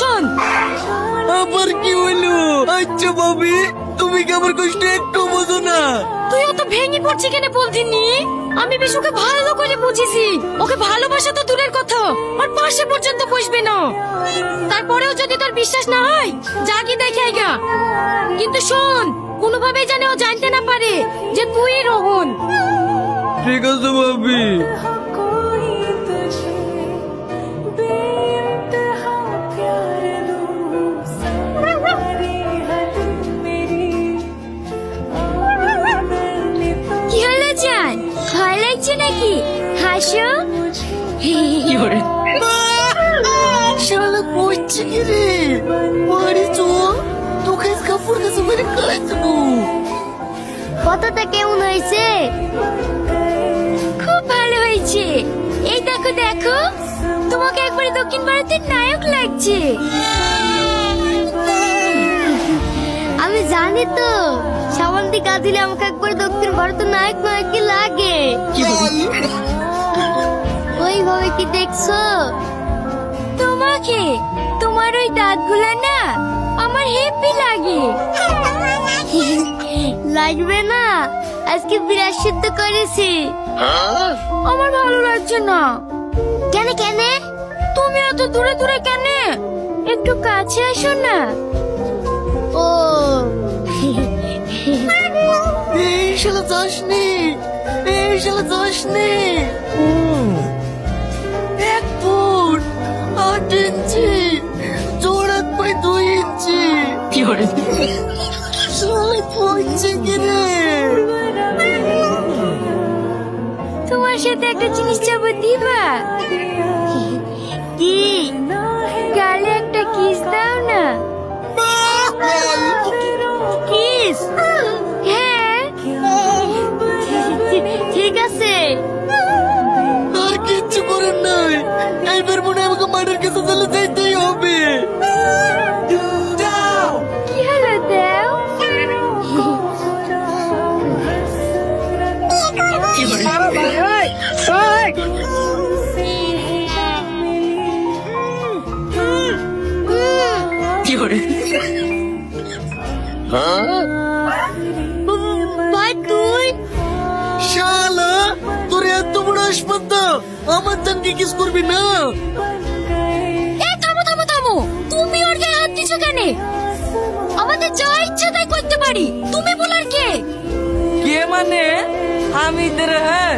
শোন শোন আবার কি হলো? আচ্ছা ভাবি তুমি কি আমার কষ্ট একটু বোঝো না? তুই অত ভেঙে পড়ছি কেন বলতিনি? আমি বেশ ওকে ভালো করে বুঝেছি। ওকে ভালোবাসা তো দূরের কথা ওর পাশে পর্যন্ত বসবে না। তারপরেও যদি তোর বিশ্বাস না হয় যা কি দেখে আইগা। কিন্তু শোন কোনোভাবেই জানে ও জানতে না পারে যে তুই রোহন। ঠিক আছে ভাবি। লাগছে নাকি? হাসো। শালা করছে কি রে? বাড়ি চো। তোকে কাপড় কাছে মেরে কাজ দেবো কতটা কেমন হয়েছে? খুব ভালো হয়েছে। এই দেখো দেখো। তোমাকে একবারে দক্ষিণ ভারতের নায়ক লাগছে। আমি জানি তো সামন্তি দিলে আমাকে একবার দক্ষিণ ভারতের নায়ক নায়ক লাগে। ওইভাবে কি দেখছ? তোমাকে? তোমার ওই দাঁতগুলো না আমার হেপি লাগে। লাগবে না? আজকে বিরাট সিদ্ধ করেছি। আমার ভালো লাগছে না। কেন কেন? তুমি এত দূরে দূরে কেন? একটু কাছে আসো না। ও। এই শালা যাসনি এই শালা যাসনি তোমার সাথে একটা জিনিস যাব দিবা? কি? গালে একটা তুই শালা তোর এত বড় হাসপাতাল আমার জানকে কিস করবি না। এই থামো থামো থামো। তুমি ওর গায়ে হাত দিছো কেন? আমাদের যা ইচ্ছা তাই করতে পারি। তুমি বলার কে? কে মানে? আমি তেরে হ্যাঁ